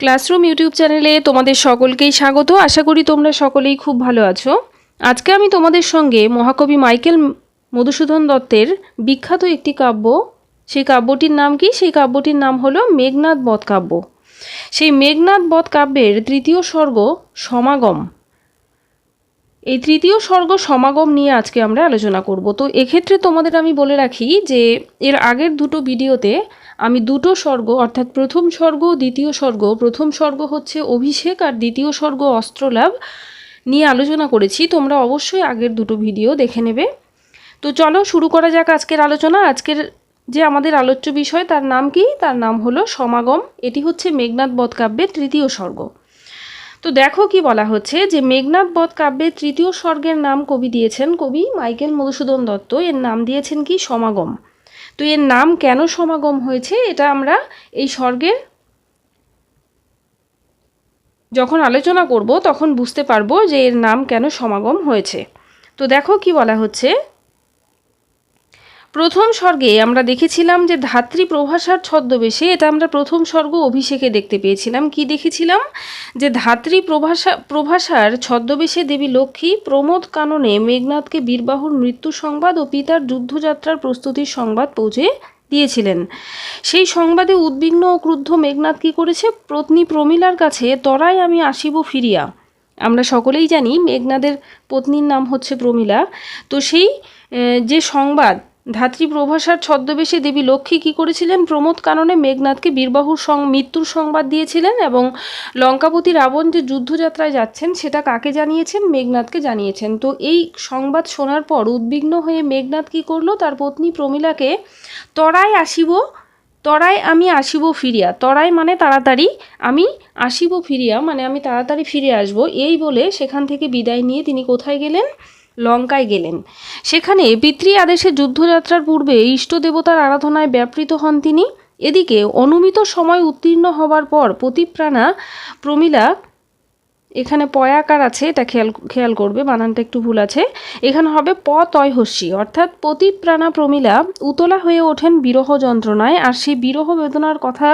Classroom YouTube চ্যানেলে তোমাদের সকলকেই স্বাগত। আশা করি তোমরা সকলেই খুব ভালো আছো। আজকে আমি তোমাদের সঙ্গে মহাকবি মাইকেল মধুসূদন দত্তের বিখ্যাত একটি কাব্য, সেই কাব্যটির নাম কি? সেই কাব্যটির নাম হলো মেঘনাথ বধ কাব্য। সেই মেঘনাথ বধ কাব্যের তৃতীয় স্বর্গ সমাগম। এই তৃতীয় স্বর্গ সমাগম নিয়ে আজকে আমরা আলোচনা করব। তো এক্ষেত্রে তোমাদের আমি বলে রাখি যে, এর আগের দুটো ভিডিওতে আমি দুটো স্বর্গ, অর্থাৎ প্রথম স্বর্গ, দ্বিতীয় স্বর্গ, প্রথম স্বর্গ হচ্ছে অভিষেক আর দ্বিতীয় স্বর্গ অস্ত্রলাভ নিয়ে আলোচনা করেছি। তোমরা অবশ্যই আগের দুটো ভিডিও দেখে নেবে। তো চলো শুরু করা যাক আজকের আলোচনা। আজকের যে আমাদের আলোচ্য বিষয়, তার নাম কি? তার নাম হলো সমাগম। এটি হচ্ছে মেঘনাদ বধ কাব্যের তৃতীয় স্বর্গ। তো দেখো কি বলা হচ্ছে যে মেঘনাদ বধ কাব্যের তৃতীয় স্বর্গের নাম কবি দিয়েছেন কবি মাইকেল মধুসূদন দত্ত। এর নাম দিয়েছেন কি? সমাগম। তো এর নাম কেন সমাগম হয়েছে? এটা আমরা এই স্বর্গের যখন আলোচনা করব তখন বুঝতে পারব যে এর নাম কেন সমাগম হয়েছে। তো দেখো কি বলা হচ্ছে প্রথম স্বর্গে আমরা দেখেছিলাম যে ধাত্রী প্রভাষার ছদ্মবেশে, এটা আমরা প্রথম স্বর্গ অভিষেকে দেখতে পেয়েছিলাম। কি দেখেছিলাম? যে ধাত্রী প্রভাষা, প্রভাষার ছদ্মবেশে দেবী লক্ষ্মী প্রমোদ কাননে মেঘনাথকে বীরবাহুর মৃত্যু সংবাদ ও পিতার যুদ্ধযাত্রার প্রস্তুতির সংবাদ পৌঁছে দিয়েছিলেন। সেই সংবাদে উদ্বিগ্ন ও ক্রুদ্ধ মেঘনাথ কী করেছে? পত্নী প্রমীলার কাছে তরাই আমি আসিব ফিরিয়া। আমরা সকলেই জানি মেঘনাদের পত্নীর নাম হচ্ছে প্রমীলা। তো সেই যে সংবাদ ধাত্রী প্রভাসার ছদ্মবেশে দেবী লক্ষ্মী কী করেছিলেন? প্রমোদ কাননে মেঘনাথকে বীরবাহুর সং, মৃত্যুর সংবাদ দিয়েছিলেন এবং লঙ্কাপতি রাবণ যে যুদ্ধযাত্রায় যাচ্ছেন, সেটা কাকে জানিয়েছেন? মেঘনাথকে জানিয়েছেন। তো এই সংবাদ শোনার পর উদ্বিগ্ন হয়ে মেঘনাথ কী করল? তার পত্নী প্রমীলাকে, তরায় আসিব, তরায় আমি আসিব ফিরিয়া তরাই মানে তাড়াতাড়ি, আমি আসিব ফিরিয়া মানে আমি তাড়াতাড়ি ফিরে আসব। এই বলে সেখান থেকে বিদায় নিয়ে তিনি কোথায় গেলেন? লঙ্কায় গেলেন। সেখানে পিতৃ আদেশে যুদ্ধযাত্রার পূর্বে ইষ্ট দেবতার আরাধনায় ব্যাপৃত হন তিনি। এদিকে অনুমিত সময় উত্তীর্ণ হবার পর প্রতিপ্রাণা প্রমীলা, এখানে পয়াকার আছে, এটা খেয়াল খেয়াল করবে, বানানটা একটু ভুল আছে। এখানে হবে প তয় হস্যি অর্থাৎ পতিপ্রাণা প্রমীলা উতলা হয়ে ওঠেন বিরহ যন্ত্রণায়, আর সেই বিরহ বেদনার কথা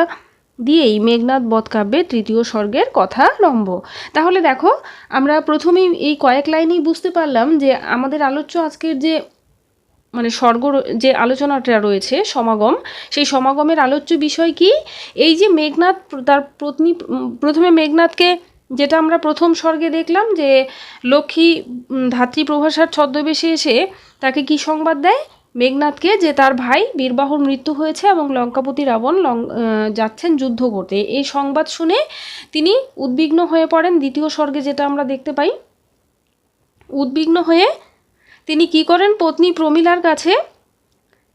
দিয়েই মেঘনাদ বধকাব্যের তৃতীয় স্বর্গের কথা রম্ভ। তাহলে দেখো, আমরা প্রথমেই এই কয়েক লাইনেই বুঝতে পারলাম যে আমাদের আলোচ্য আজকের যে মানে স্বর্গ যে আলোচনাটা রয়েছে সমাগম, সেই সমাগমের আলোচ্য বিষয় কি? এই যে মেঘনাথ তার পত্নী প্রথমে মেঘনাথকে যেটা আমরা প্রথম স্বর্গে দেখলাম যে লক্ষ্মী ধাত্রী প্রভাষার ছদ্মবেশে এসে তাকে কি সংবাদ দেয়? মেঘনাথকে যে তার ভাই বীরবাহুর মৃত্যু হয়েছে এবং লঙ্কাপতি রাবণ লং যাচ্ছেন যুদ্ধ করতে। এই সংবাদ শুনে তিনি উদ্বিগ্ন হয়ে পড়েন। দ্বিতীয় স্বর্গে যেটা আমরা দেখতে পাই, উদ্বিগ্ন হয়ে তিনি কি করেন? পত্নী প্রমীলার কাছে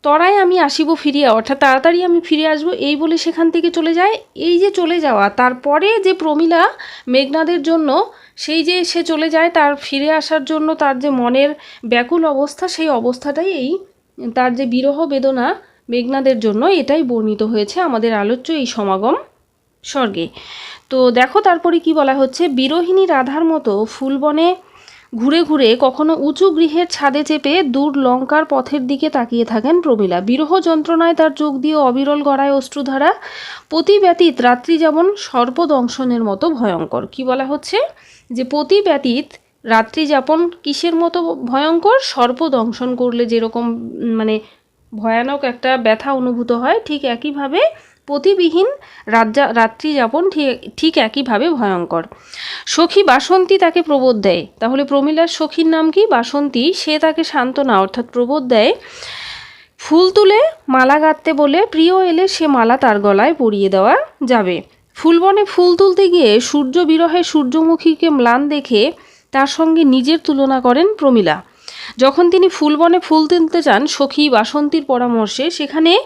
তরাই আমি আসিব ফিরিয়া, অর্থাৎ তাড়াতাড়ি আমি ফিরে আসব। এই বলে সেখান থেকে চলে যায়। এই যে চলে যাওয়া, তারপরে যে প্রমীলা মেঘনাদের জন্য, সেই যে সে চলে যায়, তার ফিরে আসার জন্য তার যে মনের ব্যাকুল অবস্থা, সেই অবস্থাটাই এই তার যে বিরহ বেদনা মেঘনাদের জন্য, এটাই বর্ণিত হয়েছে আমাদের আলোচ্য এই সমাগম স্বর্গে। তো দেখো তারপরে কি বলা হচ্ছে? বিরোহিনী রাধার মতো ফুলবনে ঘুরে ঘুরে কখনো উঁচু গৃহের ছাদে চেপে দূর লঙ্কার পথের দিকে তাকিয়ে থাকেন প্রমীলা। বিরহ যন্ত্রণায় তার চোখ দিয়ে অবিরল গড়ায় অশ্রুধারা পতি ব্যতীত রাত্রি যেমন সর্পদংশনের মতো ভয়ঙ্কর। কি বলা হচ্ছে? যে পতি ব্যতীত রাত্রি যাপন কিসের মতো ভয়ঙ্কর? সর্পদংশন করলে যেরকম মানে ভয়ানক একটা ব্যথা অনুভূত হয়, ঠিক একইভাবে পতিবিহীন রাজ্যা রাত্রি যাপন ঠিক ঠিক একইভাবে ভয়ঙ্কর। সখী বাসন্তী তাকে প্রবোধ দেয়। তাহলে প্রমীলার সখীর নাম কি? বাসন্তী। সে তাকে সান্ত্বনা, অর্থাৎ প্রবোধ দেয়। ফুল তুলে মালা গাঁথতে বলে, প্রিয় এলে সে মালা তার গলায় পরিয়ে দেওয়া যাবে। ফুলবনে ফুল তুলতে গিয়ে সূর্য বিরহে সূর্যমুখীকে ম্লান দেখে তার সঙ্গে নিজের তুলনা করেন প্রমীলা। যখন তিনি ফুলবনে ফুল তুলতে চান সখী বাসন্তীর পরামর্শে, সেখানে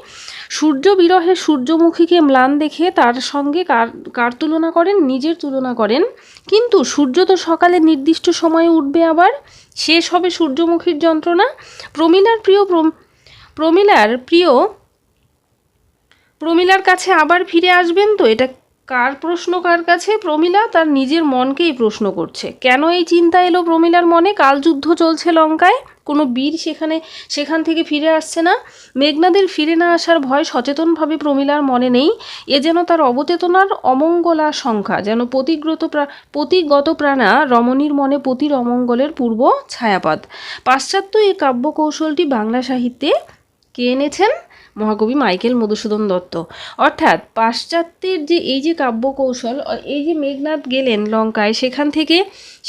সূর্য বিরহে সূর্যমুখীকে ম্লান দেখে তার সঙ্গে কার কার তুলনা করেন? নিজের তুলনা করেন। কিন্তু সূর্য তো সকালে নির্দিষ্ট সময়ে উঠবে আবার। শেষ হবে সূর্যমুখীর যন্ত্রণা। প্রমীলার প্রিয় প্রম- প্রমীলার প্রিয় প্রমীলার কাছে আবার ফিরে আসবেন তো? এটা কার প্রশ্ন কার কাছে? প্রমিলা তার নিজের মনকেই প্রশ্ন করছে। কেন এই চিন্তা এলো প্রমিলার মনে? কাল যুদ্ধ চলছে লঙ্কায়। কোনো বীর সেখানে, সেখান থেকে ফিরে আসছে না। মেঘনাদের ফিরে না আসার ভয় সচেতনভাবে প্রমিলার মনে নেই। এ যেন তার অবচেতনার অমঙ্গলা সংখ্যা, যেন পতিগ্রত প্রা- পতিগত প্রাণা রমণীর মনে পতির অমঙ্গলের পূর্ব ছায়াপাত পাশ্চাত্য এই কাব্য কৌশলটি বাংলা সাহিত্যে কে এনেছেন? মহাকবি মাইকেল মধুসূদন দত্ত। অর্থাৎ পাশ্চাত্যের যে এই যে কাব্য কৌশল এই যে মেঘনাদ গেলেন লঙ্কায়, সেখান থেকে,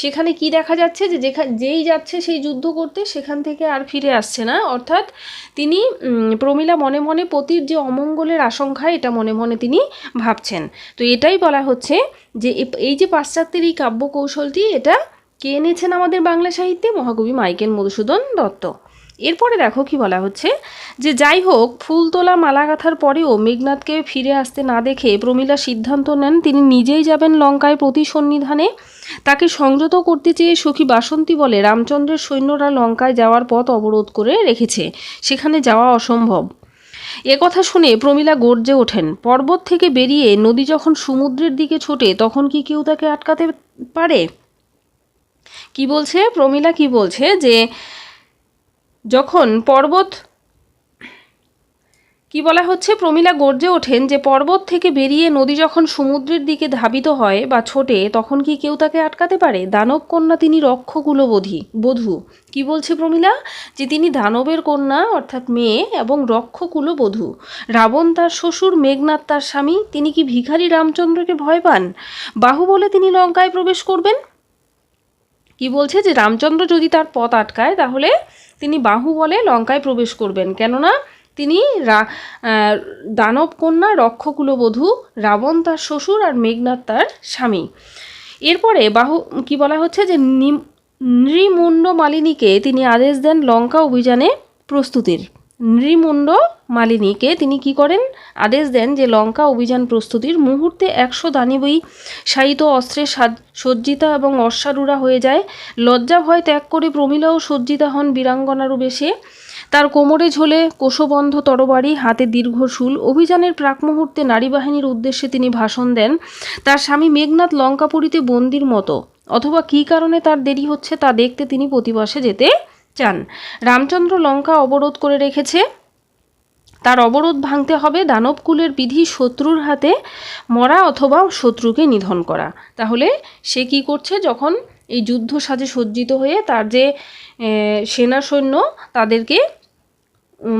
সেখানে কি দেখা যাচ্ছে যে যেখানে যেই যাচ্ছে সেই যুদ্ধ করতে সেখান থেকে আর ফিরে আসছে না। অর্থাৎ তিনি প্রমীলা মনে মনে পতির যে অমঙ্গলের আশঙ্কা, এটা মনে মনে তিনি ভাবছেন। তো এটাই বলা হচ্ছে যে এই যে পাশ্চাত্যের এই কাব্য কৌশলটি এটা কে এনেছেন আমাদের বাংলা সাহিত্যে? মহাকবি মাইকেল মধুসূদন দত্ত। এরপরে দেখো কি বলা হচ্ছে যে যাই হোক ফুল তোলা মালা গাঁথার পরেও মেঘনাথকে ফিরে আসতে না দেখে প্রমীলা সিদ্ধান্ত নেন তিনি নিজেই যাবেন লঙ্কায় প্রতি সন্নিধানে। তাকে সংযত করতে চেয়ে সখী বাসন্তী বলে রামচন্দ্রের সৈন্যরা লঙ্কায় যাওয়ার পথ অবরোধ করে রেখেছে। সেখানে যাওয়া অসম্ভব। এ কথা শুনে প্রমীলা গর্জে ওঠেন। পর্বত থেকে বেরিয়ে নদী যখন সমুদ্রের দিকে ছোটে, তখন কি কেউ তাকে আটকাতে পারে? কি বলছে? প্রমীলা কি বলছে যে যখন পর্বত, কি বলা হচ্ছে, প্রমীলা গর্জে ওঠেন যে পর্বত থেকে বেরিয়ে নদী যখন সমুদ্রের দিকে ধাবিত হয় বা ছোটে, তখন কি কেউ তাকে আটকাতে পারে? দানব কন্যা তিনি রক্ষকুলবোধী বধূ কি বলছে প্রমীলা? যে তিনি দানবের কন্যা, অর্থাৎ মেয়ে, এবং রক্ষকুলো রক্ষকুলবধূ রাবণ তার শ্বশুর, মেঘনাথ তার স্বামী, তিনি কি ভিখারি রামচন্দ্রকে ভয় পান? বাহু বলে তিনি লঙ্কায় প্রবেশ করবেন? কি বলছে যে রামচন্দ্র যদি তার পথ আটকায়, তাহলে তিনি বাহু বলে লঙ্কায় প্রবেশ করবেন। কেননা তিনি দানব কন্যা রক্ষকুলবধূ রাবণ তার শ্বশুর আর মেঘনাথ তার স্বামী। এরপরে বাহু, কি বলা হচ্ছে যে নিম- নৃমুণ্ড মালিনীকে তিনি আদেশ দেন লঙ্কা অভিযানে প্রস্তুতির। নৃমুণ্ড মালিনীকে তিনি কি করেন? আদেশ দেন যে লঙ্কা অভিযান প্রস্তুতির মুহূর্তে একশো দানিবই শায়িত অস্ত্রে সাজ- সজ্জিতা এবং অশ্বারূঢ়া হয়ে যায়। লজ্জা ভয় ত্যাগ করে প্রমীলাও সজ্জিতা হন বীরাঙ্গনারও বেশে। তার কোমরে ঝোলে কোষবন্ধ তরবারি, হাতে দীর্ঘ শুল। অভিযানের প্রাক মুহূর্তে নারী বাহিনীর উদ্দেশ্যে তিনি ভাষণ দেন, তার স্বামী মেঘনাথ লঙ্কাপুরীতে বন্দির মতো। অথবা কী কারণে তার দেরি হচ্ছে তা দেখতে তিনি প্রতিবাসে যেতে চান। রামচন্দ্র লঙ্কা অবরোধ করে রেখেছে। তার অবরোধ ভাঙতে হবে দানবকুলের বিধি শত্রুর হাতে, মরা অথবা শত্রুকে নিধন করা। তাহলে সে কি করছে যখন এই যুদ্ধ সাজে সজ্জিত হয়ে তার যে সেনা সৈন্য তাদেরকে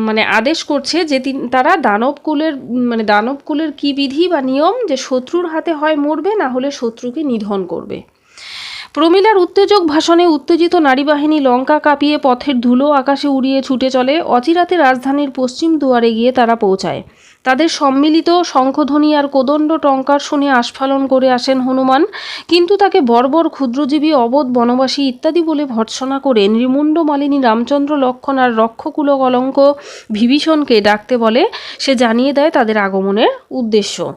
মানে আদেশ করছে যে তারা দানবকুলের মানে দানবকুলের কি বিধি বা নিয়ম যে শত্রুর হাতে হয় মরবে না হলে শত্রুকে নিধন করবে। প্রমীলার উত্তেজক ভাষণে উত্তেজিত নারী বাহিনী লঙ্কা কাঁপিয়ে পথের ধুলো আকাশে উড়িয়ে ছুটে চলে। অচিরাতে রাজধানীর পশ্চিম দুয়ারে গিয়ে তারা পৌঁছায়। তাদের সম্মিলিত শঙ্খধ্বনি আর কোদণ্ড টঙ্কার শুনে আস্ফালন করে আসেন হনুমান। কিন্তু তাকে বর্বর ক্ষুদ্রজীবী, অবোধ বনবাসী ইত্যাদি বলে ভর্ৎসনা করে নৃমুণ্ড মালিনী রামচন্দ্র লক্ষণ আর রক্ষকুল কলঙ্ক বিভীষণকে ডাকতে বলে, সে জানিয়ে দেয় তাদের আগমনের উদ্দেশ্য।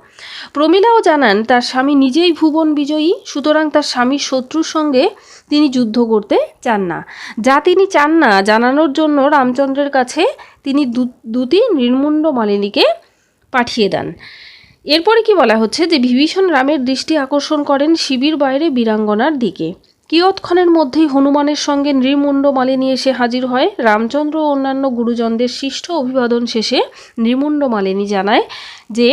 প্রমীলাও জানান, তার স্বামী নিজেই ভুবন বিজয়ী, সুতরাং তার স্বামীর শত্রুর সঙ্গে তিনি যুদ্ধ করতে চান না। যা তিনি চান না জানানোর জন্য রামচন্দ্রের কাছে তিনি দুটি নির্মুণ্ড মালিনীকে পাঠিয়ে দেন। এরপরে কি বলা হচ্ছে যে বিভীষণ রামের দৃষ্টি আকর্ষণ করেন শিবির বাইরে বীরাঙ্গনার দিকে। কিয়ৎক্ষণের মধ্যেই হনুমানের সঙ্গে নৃমুণ্ড মালিনী এসে হাজির হয়। রামচন্দ্র ও অন্যান্য গুরুজনদের শিষ্ট অভিবাদন শেষে নৃমুণ্ড মালিনী জানায় যে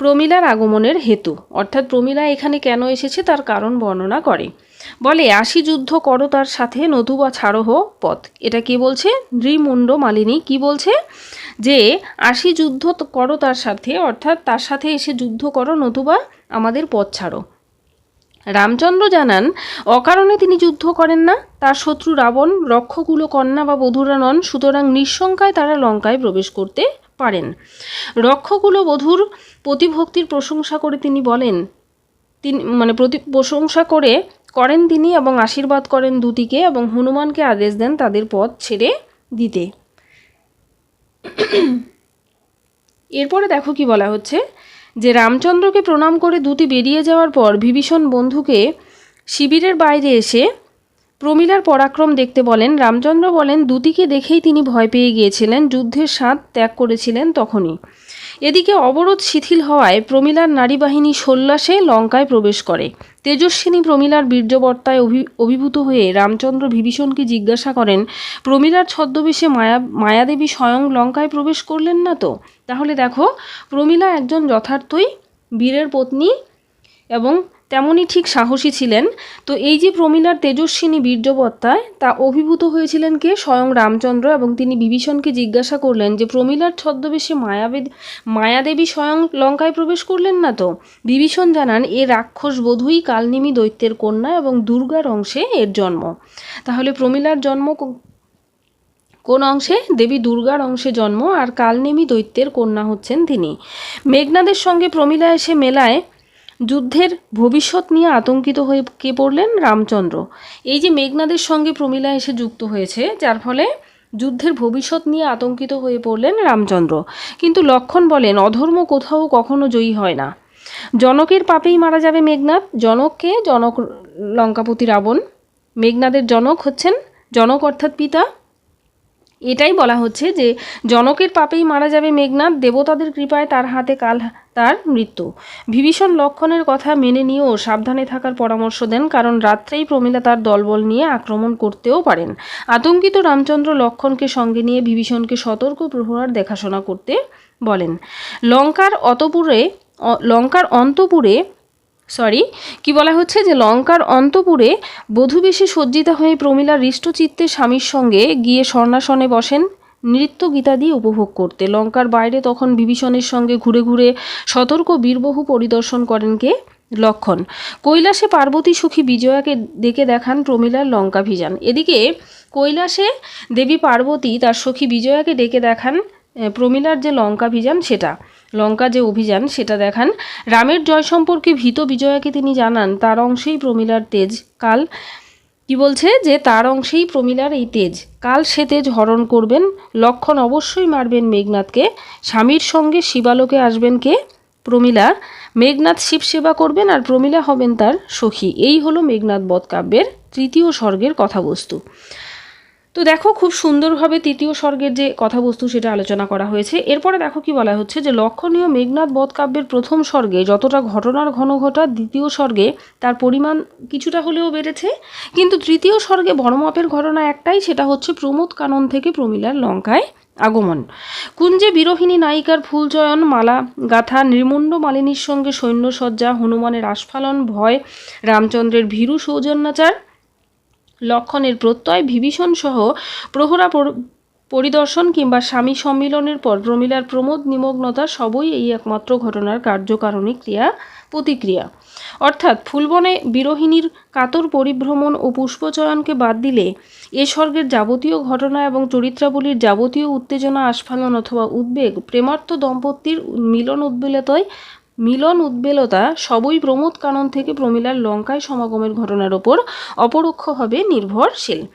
প্রমীলার আগমনের হেতু। অর্থাৎ প্রমীলা এখানে কেন এসেছে তার কারণ বর্ণনা করে। বলে আসি যুদ্ধ করো তার সাথে, নতুবা ছাড়হ পথ। এটা কি বলছে? নৃমুণ্ড মালিনী। কি বলছে? যে আসি যুদ্ধ করো তার সাথে, অর্থাৎ তার সাথে এসে যুদ্ধ করো, নতুবা আমাদের পথ ছাড়ো। রামচন্দ্র জানান, অকারণে তিনি যুদ্ধ করেন না। তার শত্রু রাবণ, রক্ষকুল কন্যা বা বধূরা নন, সুতরাং নিঃশঙ্কায় তারা লঙ্কায় প্রবেশ করতে পারেন। রক্ষকুল বধূর প্রতিভক্তির প্রশংসা করে তিনি বলেন, তিনি মানে প্রতি, প্রশংসা করে করেন তিনি এবং আশীর্বাদ করেন দুটিকে এবং হনুমানকে আদেশ দেন তাদের পথ ছেড়ে দিতে। এরপরে দেখো কি বলা হচ্ছে, যে রামচন্দ্রকে প্রণাম করে দুটি বেরিয়ে যাওয়ার পর বিভীষণ বন্ধুকে শিবিরের বাইরে এসে প্রমীলার পরাক্রম দেখতে বলেন। রামচন্দ্র বলেন দুটিকে দেখেই তিনি ভয় পেয়ে গিয়েছিলেন, যুদ্ধের স্বাদ ত্যাগ করেছিলেন তখনই। এদিকে অবরোধ শিথিল হওয়ায় প্রমিলার নারী বাহিনী সোল্লাসে লঙ্কায় প্রবেশ করে। তেজস্বিনী প্রমিলার বীর্যবর্তায় অভি, অভিভূত হয়ে রামচন্দ্র বিভীষণকে জিজ্ঞাসা করেন, প্রমিলার ছদ্মবেশে মায়া, মায়াদেবী স্বয়ং লঙ্কায় প্রবেশ করলেন না তো? তাহলে দেখো, প্রমিলা একজন যথার্থই বীরের পত্নী এবং তেমনই ঠিক সাহসী ছিলেন। তো এই যে প্রমিলার তেজস্বিনী বীর্যবত্তায়, তা অভিভূত হয়েছিলেন কে? স্বয়ং রামচন্দ্র এবং তিনি বিভীষণকে জিজ্ঞাসা করলেন যে, প্রমিলার ছদ্মবেশে মায়াবেদ, মায়াদেবী স্বয়ং লঙ্কায় প্রবেশ করলেন না তো? বিভীষণ জানান, এ রাক্ষস বধূই কালনিমি দৈত্যের কন্যা এবং দুর্গার অংশে এর জন্ম। তাহলে প্রমিলার জন্ম কোন অংশে? দেবী দুর্গার অংশে জন্ম আর কালনেমি দৈত্যের কন্যা হচ্ছেন তিনি। মেঘনাদের সঙ্গে প্রমিলা এসে মেলায় যুদ্ধের ভবিষ্যৎ নিয়ে আতঙ্কিত হয়ে কে পড়লেন রামচন্দ্র? এই যে মেঘনাদের সঙ্গে প্রমিলা এসে যুক্ত হয়েছে, যার ফলে যুদ্ধের ভবিষ্যৎ নিয়ে আতঙ্কিত হয়ে পড়লেন রামচন্দ্র। কিন্তু লক্ষণ বলেন, অধর্ম কোথাও কখনো জয়ী হয় না। জনকের পাপেই মারা যাবে মেঘনাদ, জনককে জনক লঙ্কাপতি রাবণ। মেঘনাদের জনক হচ্ছেন জনক অর্থাৎ পিতা এটাই বলা হচ্ছে যে জনকের পাপেই মারা যাবে মেঘনাথ দেবতাদের কৃপায় তার হাতে কাল তার মৃত্যু। বিভীষণ লক্ষণের কথা মেনে নিয়েও সাবধানে থাকার পরামর্শ দেন, কারণ রাত্রেই প্রমিলা তার দলবল নিয়ে আক্রমণ করতেও পারেন। আতঙ্কিত রামচন্দ্র লক্ষণকে সঙ্গে নিয়ে বিভীষণকে সতর্ক প্রহরার দেখাশোনা করতে বলেন। লঙ্কার অতপুরে লঙ্কার অন্তপুরে সরি কি বলা হচ্ছে যে লঙ্কার অন্তপুরে বধূবেশে সজ্জিতা হয়ে প্রমীলা হৃষ্টচিত্তে স্বামীর সঙ্গে গিয়ে স্বর্ণাসনে বসেন। নৃত্য গীতাদি উপভোগ করতে। লঙ্কার বাইরে তখন বিভীষণের সঙ্গে ঘুরে ঘুরে সতর্ক বীরবহু পরিদর্শন করেন কে? লক্ষণ। কৈলাসে পার্বতী সুখী বিজয়াকে ডেকে দেখান প্রমীলার লঙ্কা ভিযান এদিকে কৈলাসে দেবী পার্বতী তার সখী বিজয়াকে ডেকে দেখান প্রমীলার যে লঙ্কা ভিযান সেটা। লঙ্কা যে অভিযান, সেটা দেখান। রামের জয় সম্পর্কে ভীত বিজয়াকে তিনি জানান, তার অংশেই প্রমীলার তেজ, কাল কি বলছে? যে তার অংশেই প্রমীলার এই তেজ। কাল সে তেজ হরণ করবেন, লক্ষণ অবশ্যই মারবেন মেঘনাথকে। স্বামীর সঙ্গে শিবালোকে আসবেন কে? প্রমীলা। মেঘনাথ শিব সেবা করবেন আর প্রমীলা হবেন তার সখী। এই হলো মেঘনাথ বধ কাব্যের তৃতীয় স্বর্গের কথাবস্তু। তো দেখো খুব সুন্দরভাবে তৃতীয় স্বর্গের যে কথাবস্তু সেটা আলোচনা করা হয়েছে। এরপরে দেখো কি বলা হচ্ছে যে লক্ষণীয় মেঘনাথ বধ কাব্যের প্রথম স্বর্গে যতটা ঘটনার ঘন ঘটা দ্বিতীয় স্বর্গে তার পরিমাণ কিছুটা হলেও বেড়েছে। কিন্তু তৃতীয় স্বর্গে বড় মাপের ঘটনা একটাই, সেটা হচ্ছে প্রমোদ কানন থেকে প্রমীলার লঙ্কায় আগমন। কুঞ্জে বিরোহিণী নায়িকার ফুলচয়ন, মালা গাথা, নির্মুণ্ড মালিনীর সঙ্গে সৈন্যসজ্জা, হনুমানের আস্ফালন, ভয়, রামচন্দ্রের ভীরু সৌজন্যাচার লক্ষণের প্রত্যয়, বিভীষণ সহ প্রহরা পরিদর্শন কিংবা স্বামী সম্মিলনের পর প্রমিলার প্রমোদ নিমগ্নতা সবই এই একমাত্র ঘটনার কার্যকারণী ক্রিয়া, প্রতিক্রিয়া। অর্থাৎ ফুলবনে বিরোহিণীর কাতর পরিভ্রমণ ও পুষ্পচয়নকে বাদ দিলে এ স্বর্গের যাবতীয় ঘটনা এবং চরিত্রাবলীর যাবতীয় উত্তেজনা, আস্ফালন অথবা উদ্বেগ, প্রেমার্থ দম্পতির মিলন উদ্বেলতায় মিলন উদ্বেলতা সবই প্রমোদ কানন থেকে প্রমিলার লঙ্কায় সমাগমের ঘটনার ওপর অপরোক্ষভাবে নির্ভরশীল।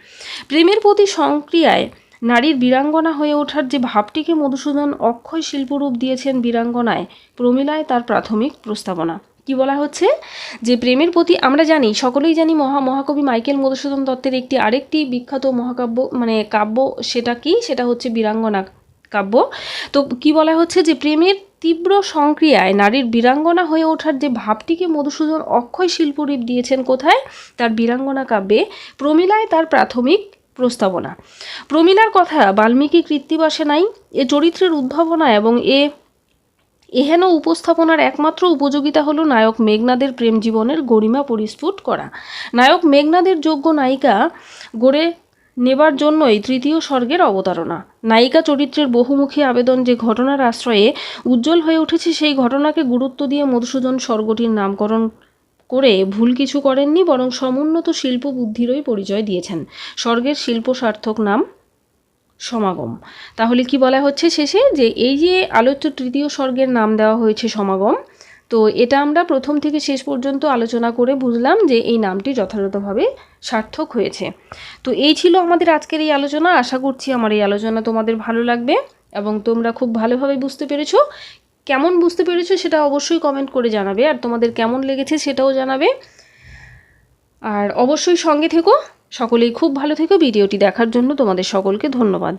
প্রেমের প্রতি সংক্রিয়ায় নারীর বীরাঙ্গনা হয়ে ওঠার যে ভাবটিকে মধুসূদন অক্ষয় শিল্পরূপ দিয়েছেন বীরাঙ্গনায়, প্রমিলায় তার প্রাথমিক প্রস্তাবনা। কি বলা হচ্ছে? যে প্রেমের প্রতি আমরা জানি, সকলেই জানি মহা মহাকবি মাইকেল মধুসূদন দত্তের একটি আরেকটি বিখ্যাত মহাকাব্য মানে কাব্য, সেটা কি? সেটা হচ্ছে বীরাঙ্গনা। কাব্য। তো কি বলা হচ্ছে যে প্রেমের তীব্র সংক্রিয়ায় নারীর বীরাঙ্গনা হয়ে ওঠার যে ভাবটিকে মধুসূদন অক্ষয় শিল্পরূপ দিয়েছেন কোথায়? তার বীরাঙ্গনা কাব্যে প্রমিলায় তার প্রাথমিক প্রস্তাবনা। প্রমিলার কথা বাল্মীকি কৃত্তিবাসে নাই, এ চরিত্রের উদ্ভাবনা এবং এ এহেন উপস্থাপনার একমাত্র উপযোগিতা হলো নায়ক মেঘনাদের প্রেম জীবনের গরিমা পরিস্ফুট করা। নায়ক মেঘনাদের যোগ্য নায়িকা গড়ে নেবার জন্যই তৃতীয় স্বর্গের অবতারণা। নায়িকা চরিত্রের বহুমুখী আবেদন যে ঘটনার আশ্রয়ে উজ্জ্বল হয়ে উঠেছে, সেই ঘটনাকে গুরুত্ব দিয়ে মধুসূদন স্বর্গটির নামকরণ করে ভুল কিছু করেননি, বরং সমুন্নত শিল্প বুদ্ধিরই পরিচয় দিয়েছেন। স্বর্গের শিল্প সার্থক নাম সমাগম। তাহলে কি বলা হচ্ছে শেষে? যে এই যে আলোচ্য তৃতীয় স্বর্গের নাম দেওয়া হয়েছে সমাগম তো এটা আমরা প্রথম থেকে শেষ পর্যন্ত আলোচনা করে বুঝলাম যে এই নামটি যথাযথভাবে সার্থক হয়েছে। তো এই ছিল আমাদের আজকের এই আলোচনা। আশা করছি আমার এই আলোচনা তোমাদের ভালো লাগবে এবং তোমরা খুব ভালোভাবে বুঝতে পেরেছ। কেমন বুঝতে পেরেছ সেটা অবশ্যই কমেন্ট করে জানাবে। আর তোমাদের কেমন লেগেছে সেটাও জানাবে। আর অবশ্যই সঙ্গে থেকো। সকলেই খুব ভালো থেকো। ভিডিওটি দেখার জন্য তোমাদের সকলকে ধন্যবাদ।